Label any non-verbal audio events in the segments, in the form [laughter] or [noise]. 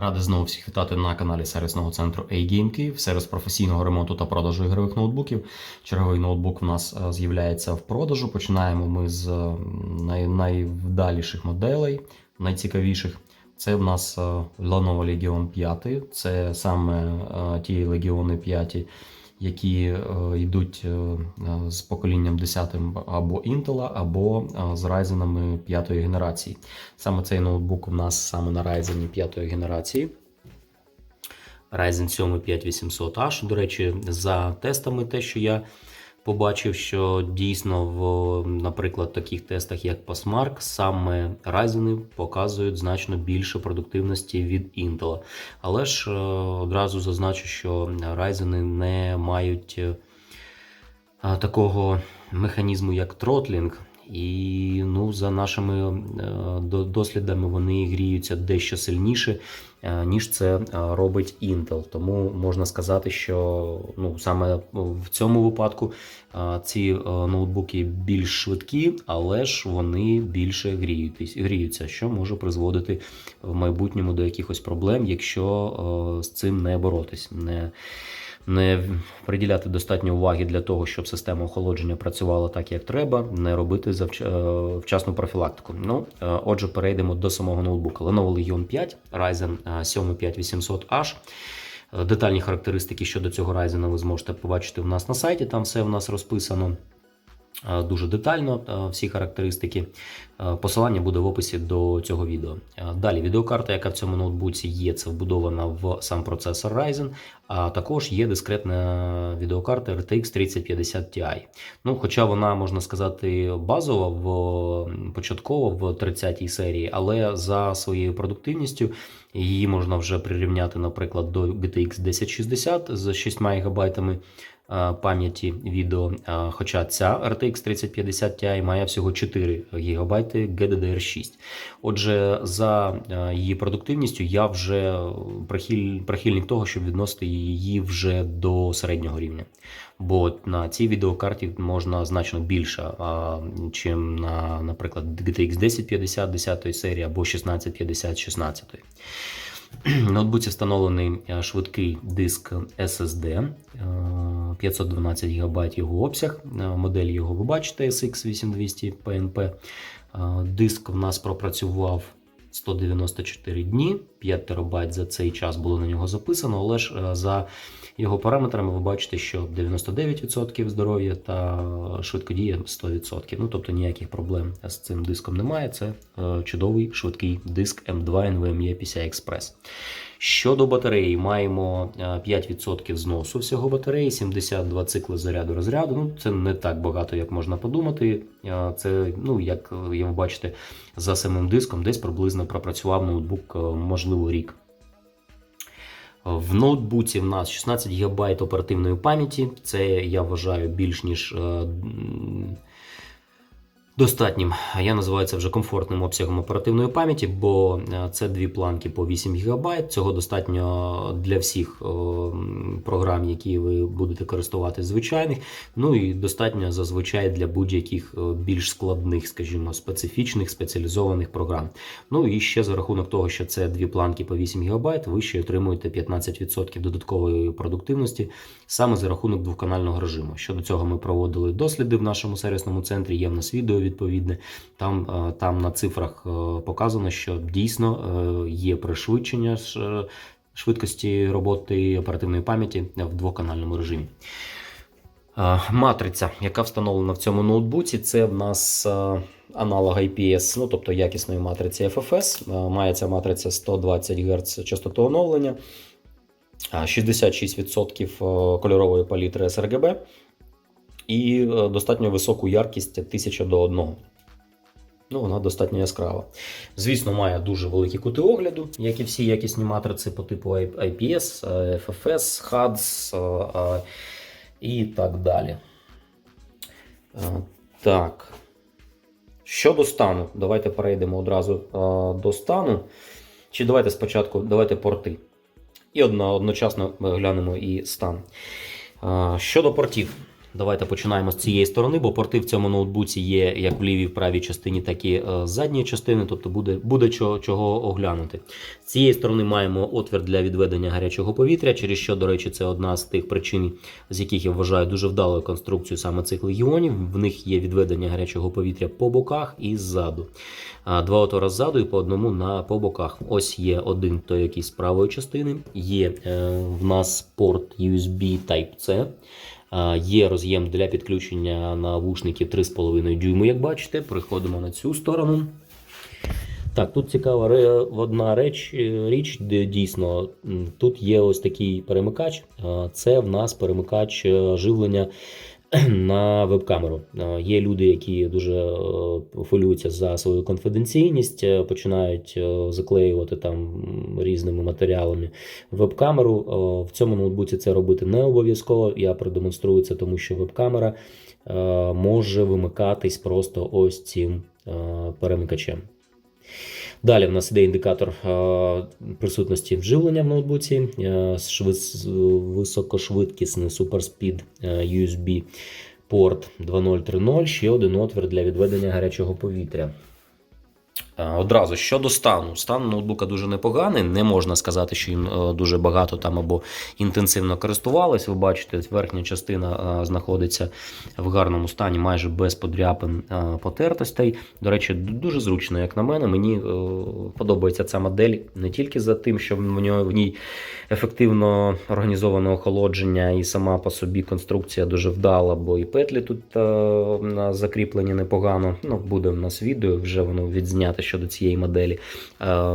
Радий знову всіх вітати на каналі сервісного центру A-Game Київ, сервіс професійного ремонту та продажу ігрових ноутбуків. Черговий ноутбук у нас е, з'являється в продажу. Починаємо ми з е, най- найвдаліших моделей, найцікавіших. Це в нас е, Lenovo Legion 5. Це саме ті Legion 5, які е, йдуть е, е, з поколінням 10 або Intel, або з Ryzen 5 генерації. Саме цей ноутбук у нас саме на Ryzen 5 генерації. Ryzen 7 5800H. До речі, за тестами, те, що я побачив, що дійсно в, наприклад, таких тестах, як Passmark, саме Ryzen показують значно більше продуктивності від Intel. Але ж е, одразу зазначу, що Ryzen не мають е, такого механізму, як тротлінг. І ну, за нашими е, дослідами вони гріються дещо сильніше, ніж це е, робить Intel. Тому можна сказати, що ну, саме в цьому випадку е, ці е, ноутбуки більш швидкі, але ж вони більше гріються, що може призводити в майбутньому до якихось проблем, якщо е, з цим не боротись. Не приділяти достатньо уваги для того, щоб система охолодження працювала так, як треба, не робити завч... е, вчасну профілактику. Ну, е, отже, перейдемо до самого ноутбука. Lenovo Legion 5, Ryzen е, 7 5800H. Е, Детальні характеристики щодо цього Ryzen ви зможете побачити в нас на сайті. Там все в нас розписано. Е, Дуже детально е, всі характеристики. Е, Посилання буде в описі до цього відео. Далі відеокарта, яка в цьому ноутбуці є, це вбудована в сам процесор Ryzen, а також є дискретна відеокарта RTX 3050 Ti. Ну, хоча вона, можна сказати, базова в початково в 30-й серії, але за своєю продуктивністю її можна вже прирівняти, наприклад, до GTX 1060 з 6 ГБ пам'яті відео. Е, Хоча ця RTX 3050 Ti має всього 4 ГБ GDDR6. Отже, за е, її продуктивністю я вже прихиль, прихильник того, щоб відносити її вже до середнього рівня. Бо на цій відеокарті можна значно більше, чим на, наприклад, GTX 1050 10 серії або 1650 16. В ноутбуці встановлений е, швидкий диск SSD, е, 512 ГБ його обсяг. Е, Модель його ви бачите SX8200 PNP. Е, Диск в нас пропрацював 194 дні, 5 терабайт за цей час було на нього записано, але ж е, за його параметрами ви бачите, що 99% здоров'я та швидкодія 100%. Ну тобто ніяких проблем з цим диском немає. Це е, чудовий швидкий диск M2 NVMe PCI Express. Щодо батареї, маємо е, 5% зносу всього батареї, 72 цикли заряду розряду. Ну, це не так багато, як можна подумати. Е, Це, ну, як е, ви бачите, за самим диском десь приблизно пропрацював ноутбук, е, можливо, рік. В ноутбуці в нас 16 ГБ оперативної пам'яті. Це я вважаю більш ніж е, достатнім. Я називаю це вже комфортним обсягом оперативної пам'яті, бо е, це дві планки по 8 ГБ. Цього достатньо для всіх е, програм, які ви будете користувати звичайних. Ну і достатньо зазвичай для будь-яких е, більш складних, скажімо, специфічних спеціалізованих програм. Ну і ще за рахунок того, що це дві планки по 8 ГБ, ви ще отримуєте 15% додаткової продуктивності саме за рахунок двоканального режиму. Щодо цього ми проводили досліди в нашому сервісному центрі. Є в нас відео відповідне. Там, е, там на цифрах е, показано, що дійсно е, є пришвидшення швидкості роботи оперативної пам'яті в двоканальному режимі. Матриця, яка встановлена в цьому ноутбуці, це в нас аналог IPS, ну тобто якісної матриці FFS. Має ця матриця 120 Гц частоту оновлення, 66% е, кольорової палітри sRGB і е, достатньо високу яркість 1000 до 1. Ну, вона достатньо яскрава. Звісно, має дуже великі кути огляду, як і всі якісні матриці по типу IPS, е, FFS, HUDs е, і так далі. Так. Щодо стану, давайте перейдемо одразу до стану. Чи давайте спочатку давайте порти. І одночасно глянемо і стан. Щодо портів. Давайте починаємо з цієї сторони, бо порти в цьому ноутбуці є як в лівій, в правій частині, так і е, з задньої частини, тобто буде, буде чого, чого оглянути. З цієї сторони маємо отвір для відведення гарячого повітря, через що, до речі, це одна з тих причин, з яких я вважаю дуже вдалою конструкцію саме цих легіонів. В них є відведення гарячого повітря по боках і ззаду. Два отвори ззаду і по одному на по боках. Ось є один, той який з правої частини. Є е, в нас порт USB Type-C. Є роз'єм для підключення навушників 3,5 дюйму, як бачите. Приходимо на цю сторону. Так, тут цікава одна реч, е, річ, де дійсно тут є ось такий перемикач. Це в нас перемикач е, живлення [clears throat] на веб-камеру. Е, Є люди, які дуже е, хвилюються за свою конфіденційність, е, починають заклеювати там різними матеріалами веб-камеру. В цьому ноутбуці це робити не обов'язково. Я продемонструю це, тому що веб-камера може вимикатись просто ось цим перемикачем. Далі в нас іде індикатор е, присутності вживлення в ноутбуці, е, швид- високошвидкісний суперспід е, USB порт 2.0.3.0, ще один отвір для відведення гарячого повітря. Е, Одразу щодо стану. Стан ноутбука дуже непоганий. Не можна сказати, що їм е, дуже багато там або інтенсивно користувались. Ви бачите, верхня частина е, знаходиться в гарному стані, майже без подряпин потертостей. До речі, дуже зручно, як на мене. Мені подобається ця модель не тільки за тим, що в ній ефективно організоване охолодження, і сама по собі конструкція дуже вдала, бо і петлі тут закріплені непогано. Ну, буде в нас відео, вже воно відзнято щодо цієї моделі. Е,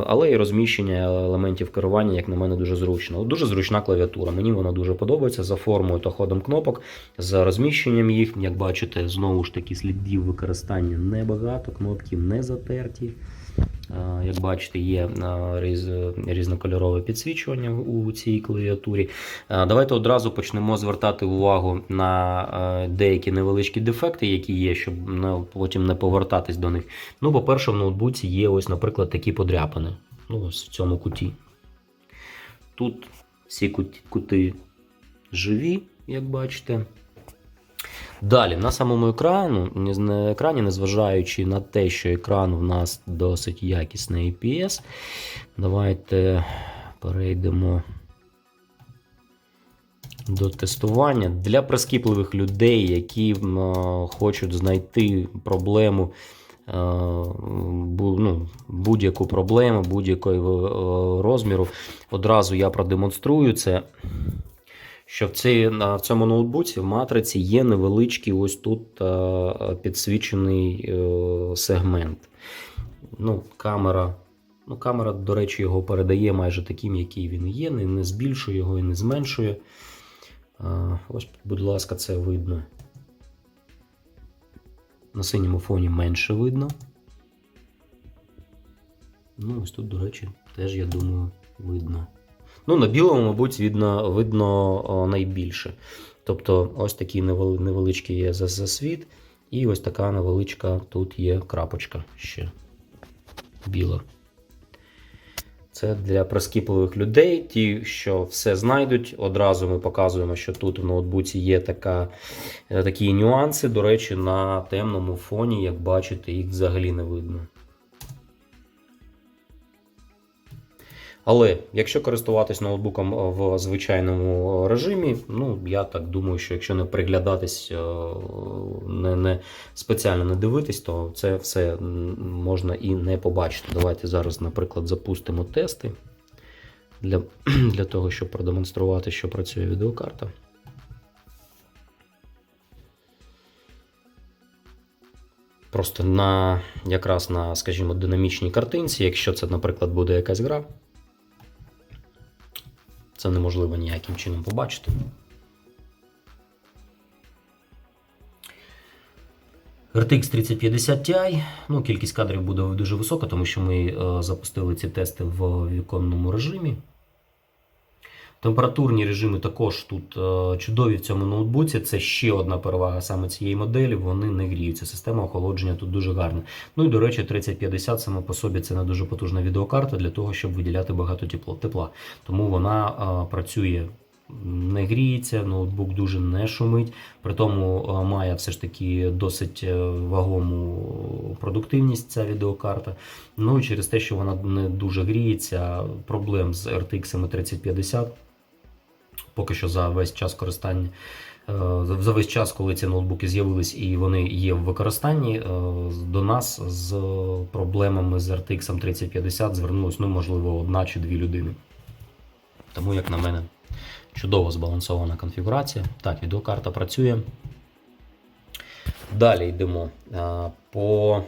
але і розміщення елементів керування, як на мене, дуже зручно. Дуже зручна клавіатура. Мені вона дуже подобається за формою та ходом кнопок, за розміщенням їх. Як бачите, знову ж таки слідів використання небагато, кнопки не затерті. Е, Як бачите, є е, різ- різнокольорове підсвічування у цій клавіатурі. Е, Давайте одразу почнемо звертати увагу на деякі невеличкі дефекти, які є, щоб потім не повертатись до них. Ну, по-перше, в ноутбуці є ось, наприклад, такі подряпини. Ну, ось в цьому куті. Тут всі кут- кути живі, як бачите. Далі, на самому екрану, на екрані, незважаючи на те, що екран в нас досить якісний IPS, давайте перейдемо до тестування. Для прискіпливих людей, які е, хочуть знайти проблему, е, ну, будь-яку проблему, будь-якого е, розміру, одразу я продемонструю це що в, цій, в цьому ноутбуці в матриці є невеличкий ось тут е, підсвічений е, сегмент. Ну, камера, ну, камера, до речі, його передає майже таким, який він є, не, не збільшує його і не зменшує. Е, ось, будь ласка, це видно. На синьому фоні менше видно. Ну, ось тут, до речі, теж, я думаю, видно. Ну, на білому, мабуть, видно, видно найбільше. Тобто, ось такий невеличкий є засвіт, і ось така невеличка тут є крапочка ще біла. Це для прискіпливих людей. Ті, що все знайдуть. Одразу ми показуємо, що тут в ноутбуці є така, е, такі нюанси. До речі, на темному фоні, як бачите, їх взагалі не видно. Але якщо користуватись ноутбуком е, в звичайному режимі, ну я так думаю, що якщо не приглядатись, е, не, не спеціально не дивитись, то це все можна і не побачити. Давайте зараз, наприклад, запустимо тести для, [clears throat] для того, щоб продемонструвати, що працює відеокарта. Просто на якраз на, скажімо, динамічній картинці, якщо це, наприклад, буде якась гра, це неможливо ніяким чином побачити. RTX 3050 Ti. Ну, кількість кадрів буде дуже висока, тому що ми е, запустили ці тести в віконному режимі. Температурні режими також тут е, чудові в цьому ноутбуці. Це ще одна перевага саме цієї моделі. Вони не гріються. Система охолодження тут дуже гарна. Ну і до речі, 3050 саме по собі це не дуже потужна відеокарта для того, щоб виділяти багато тепла. Тому вона е, працює не гріється, ноутбук дуже не шумить, при тому е, має все ж таки досить вагому продуктивність ця відеокарта. Ну і через те, що вона не дуже гріється, проблем з RTX 3050 поки що за весь час користання. е, За весь час, коли ці ноутбуки з'явились і вони є в використанні, е, до нас з проблемами з RTX 3050 звернулось, ну, можливо, одна чи дві людини. Тому, як на мене, чудово збалансована конфігурація. Так, відеокарта працює. Далі йдемо е, по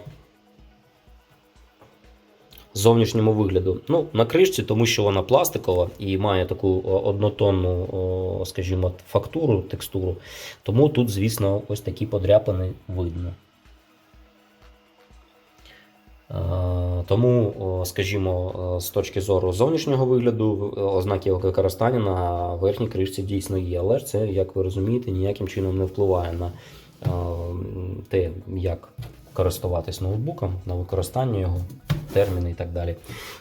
зовнішньому вигляду. Ну, на кришці, тому що вона пластикова і має таку однотонну, скажімо, фактуру, текстуру. Тому тут, звісно, ось такі подряпини видно. Е, Тому, скажімо, е, з точки зору зовнішнього вигляду, е, ознаки його використання на верхній кришці дійсно є. Але ж це, як ви розумієте, ніяким чином не впливає на е, те, як користуватись ноутбуком, на використання його, терміни і так далі.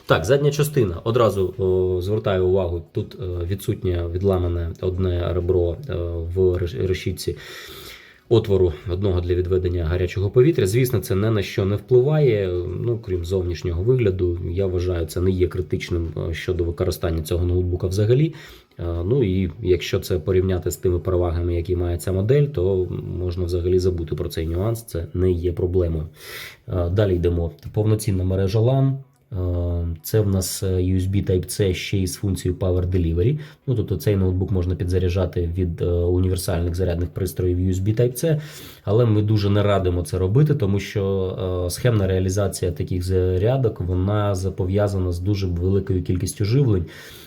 Так, задня частина. Одразу о, звертаю увагу, тут о, відсутнє відламане одне ребро о, в реш- решітці отвору одного для відведення гарячого повітря. Звісно, це не на що не впливає. Ну, крім зовнішнього вигляду, я вважаю, це не є критичним е, щодо використання цього ноутбука взагалі. Е, Ну і якщо це порівняти з тими перевагами, які має ця модель, то можна взагалі забути про цей нюанс. Це не є проблемою. Е, Далі йдемо. Повноцінна мережа LAN. Е, Це в нас USB Type-C ще із функцією Power Delivery. Ну, тобто цей ноутбук можна підзаряджати від універсальних зарядних пристроїв USB Type-C, але ми дуже не радимо це робити, тому що схемна реалізація таких зарядок вона пов'язана з дуже великою кількістю живлень.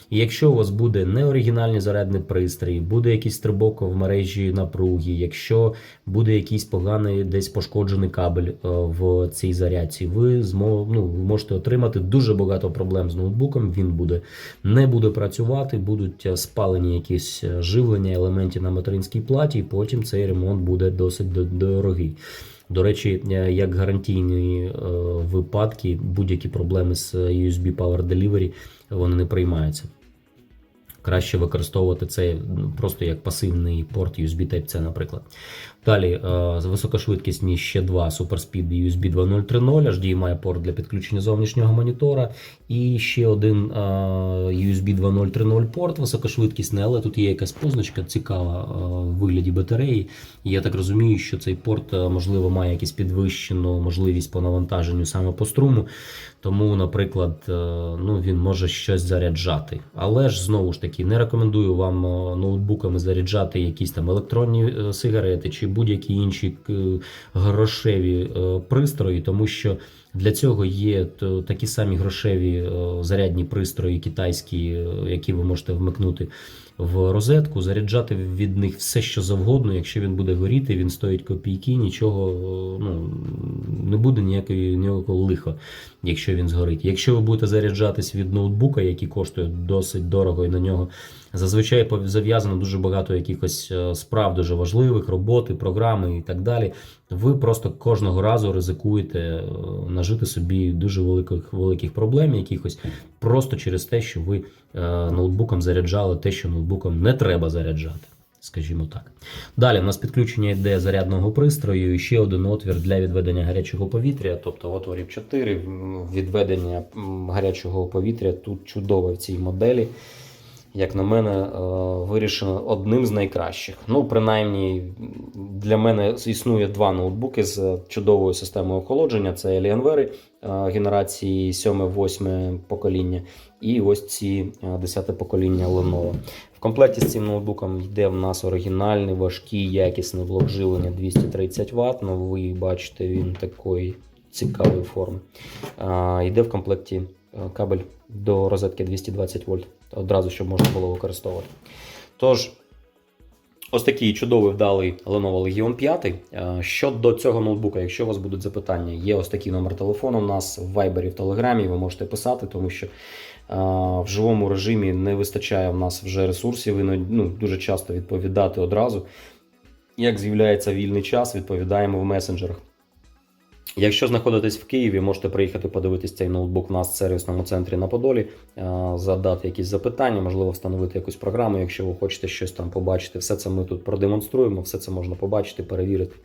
І якщо у вас буде неоригінальний зарядний пристрій, буде якийсь стрибок в мережі напруги, якщо буде якийсь поганий десь пошкоджений кабель е, в цій зарядці, ви змо, ну, можете отримати дуже багато проблем з ноутбуком. Він буде не буде працювати, будуть е, спалені якісь е, живлення елементів на материнській платі, і потім цей ремонт буде досить дорогий. До речі, як гарантійні випадки, будь-які проблеми з USB Power Delivery вони не приймаються. Краще використовувати це ну, просто як пасивний порт USB Type-C, наприклад. Далі е, високошвидкісні ще два SuperSpeed USB 2.0.3.0, HDMI порт для підключення зовнішнього монітора, і ще один е, USB 2.0.3.0 порт високошвидкісний, але тут є якась позначка цікава е, в вигляді батареї. І я так розумію, що цей порт, можливо, має якусь підвищену можливість по навантаженню саме по струму. Тому, наприклад, ну, він може щось заряджати. Але ж знову ж таки, не рекомендую вам ноутбуками заряджати якісь там електронні сигарети чи будь-які інші е, грошеві е, пристрої, тому що для цього є такі самі грошеві е, зарядні пристрої китайські, які ви можете вмикнути в розетку, заряджати від них все, що завгодно. Якщо він буде горіти, він стоїть копійки, нічого ну, не буде ніякої, ніякого лиха, якщо він згорить. Якщо ви будете заряджатись від ноутбука, який коштує досить дорого, і на нього зазвичай зав'язано дуже багато якихось е, справ дуже важливих, роботи, програми і так далі. Ви просто кожного разу ризикуєте е, нажити собі дуже великих великих проблем, якихось просто через те, що ви е, ноутбуком заряджали те, що ноутбуком не треба заряджати. Скажімо так. Далі в нас підключення йде зарядного пристрою і ще один отвір для відведення гарячого повітря, тобто отворів 4, відведення гарячого повітря тут чудове в цій моделі. Як на мене, е, вирішено одним з найкращих. Ну, принаймні, для мене існує два ноутбуки з чудовою системою охолодження: це Alienware е, генерації 7-8 покоління, і ось ці 10 покоління Lenovo. В комплекті з цим ноутбуком йде в нас оригінальний, важкий, якісний блок живлення 230 Вт. Ну, ви бачите, він такої цікавої форми. А, Йде в комплекті е, кабель до розетки 220 вольт, одразу щоб можна було використовувати. Тож, ось такий чудовий вдалий Lenovo Legion 5. Е, Щодо цього ноутбука, якщо у вас будуть запитання, є ось такий номер телефону у нас в Viber, в Telegram, ви можете писати, тому що е, в живому режимі не вистачає в нас вже ресурсів, і ну, дуже часто відповідати одразу. Як з'являється вільний час, відповідаємо в месенджерах. Якщо знаходитесь в Києві, можете приїхати подивитись цей ноутбук у нас в сервісному центрі на Подолі, е, задати якісь запитання, можливо, встановити якусь програму, якщо ви хочете щось там побачити. Все це ми тут продемонструємо, все це можна побачити, перевірити.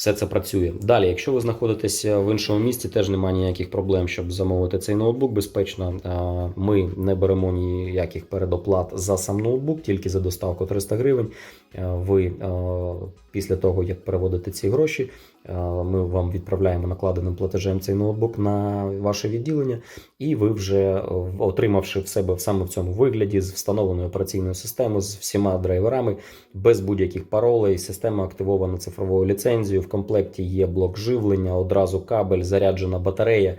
Все це працює. Далі, якщо ви знаходитесь в іншому місті, теж немає ніяких проблем, щоб замовити цей ноутбук безпечно. Е, Ми не беремо ніяких передоплат за сам ноутбук, тільки за доставку 300 гривень. Е, Ви е, після того, як переводите ці гроші, ми вам відправляємо накладеним платежем цей ноутбук на ваше відділення, і ви вже отримавши в себе саме в цьому вигляді з встановленою операційною системою, з всіма драйверами, без будь-яких паролей, система активована цифровою ліцензією. Комплекті є блок живлення, одразу кабель, заряджена батарея.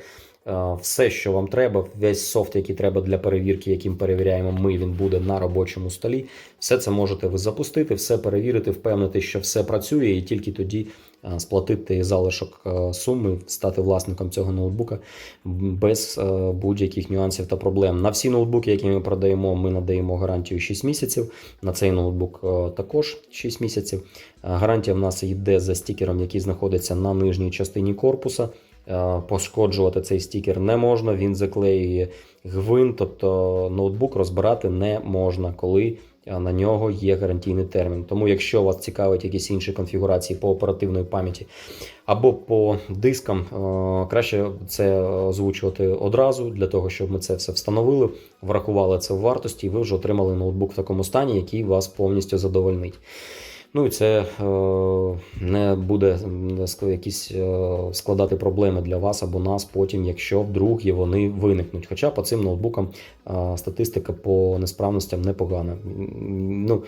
Е, Все, що вам треба, весь софт, який треба для перевірки, яким перевіряємо ми, він буде на робочому столі. Все це можете ви запустити, все перевірити, впевнити, що все працює, і тільки тоді сплатити залишок е, суми, стати власником цього ноутбука без е, будь-яких нюансів та проблем. На всі ноутбуки, які ми продаємо, ми надаємо гарантію 6 місяців. На цей ноутбук е, також 6 місяців. Е, Гарантія в нас йде за стікером, який знаходиться на нижній частині корпуса. Е, Пошкоджувати цей стікер не можна, він заклеює гвинт, тобто ноутбук розбирати не можна, коли е, на нього є гарантійний термін. Тому, якщо вас цікавить якісь інші конфігурації по оперативної пам'яті або по дискам, е, краще це озвучувати одразу, для того, щоб ми це все встановили, врахували це в вартості, і ви вже отримали ноутбук в такому стані, який вас повністю задовольнить. Ну і це е, не буде якісь е, складати проблеми для вас або нас потім, якщо вдруг і вони виникнуть. Хоча по цим ноутбукам е, статистика по несправностям непогана. Ну,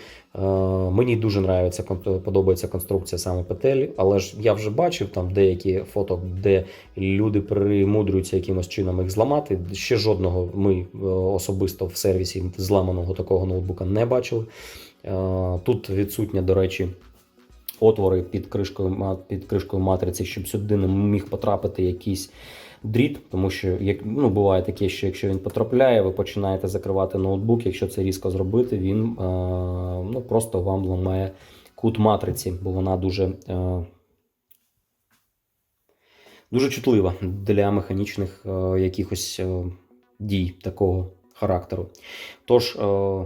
мені дуже нравиться, подобається конструкція саме петель, але ж я вже бачив там деякі фото, де люди примудрюються якимось чином їх зламати. Ще жодного ми особисто в сервісі зламаного такого ноутбука не бачили. Е, Тут відсутня, до речі, отвори під кришкою, під кришкою матриці, щоб сюди не міг потрапити якийсь дріт, тому що як, ну, буває таке, що якщо він потрапляє, ви починаєте закривати ноутбук. Якщо це різко зробити, він е, ну, просто вам ламає кут матриці, бо вона дуже, е, дуже чутлива для механічних е, якихось е, дій такого характеру. Тож, е,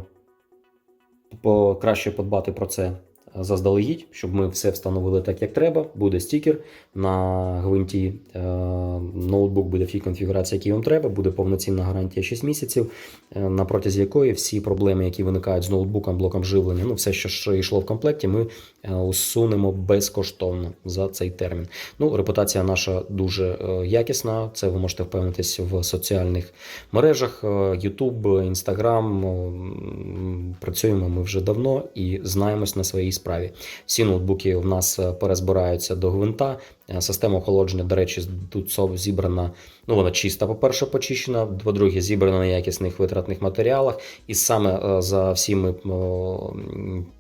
краще подбати про це заздалегідь, щоб ми все встановили так, як треба. Буде стікер на гвинті. е, Ноутбук буде в тій конфігурації, якій вам треба. Буде повноцінна гарантія 6 місяців, е, на протязі якої всі проблеми, які виникають з ноутбуком, блоком живлення, ну все, що йшло в комплекті, ми е, усунемо безкоштовно за цей термін. Ну, репутація наша дуже якісна. Це ви можете впевнитись в соціальних мережах: YouTube, Instagram. Працюємо ми вже давно і знаємось на своїй справі. Всі ноутбуки у нас е, перезбираються до гвинта. Е, Система охолодження, до речі, тут зібрана. Ну, вона чиста, по-перше, почищена. По-друге, зібрана на якісних витратних матеріалах. І саме е, за всіми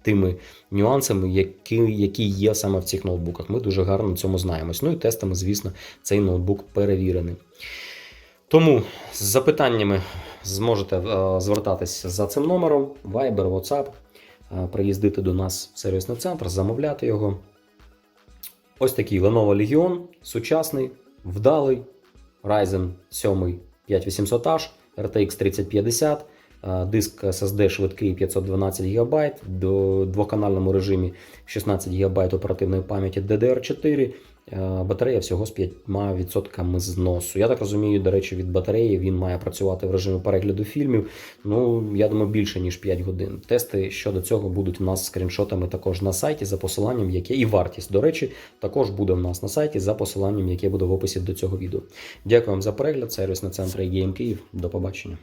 тими нюансами, які, які є саме в цих ноутбуках. Ми дуже гарно на цьому знаємось. Ну і тестами, звісно, цей ноутбук перевірений. Тому з запитаннями зможете звертатися за цим номером, Viber, WhatsApp, приїздити до нас в сервісний центр, замовляти його. Ось такий Lenovo Legion, сучасний, вдалий, Ryzen 7 5800H, RTX 3050, е, диск SSD швидкий 512 ГБ, до двоканальному режимі 16 ГБ оперативної пам'яті DDR4, е, батарея всього з 5% зносу. Я так розумію, до речі, від батареї він має працювати в режимі перегляду фільмів. Ну, я думаю, більше ніж 5 годин. Тести щодо цього будуть у нас скріншотами також на сайті за посиланням, яке і вартість, до речі, також буде в нас на сайті за посиланням, яке буде в описі до цього відео. Дякую вам за перегляд. Сервісний центр Game Київ. До побачення.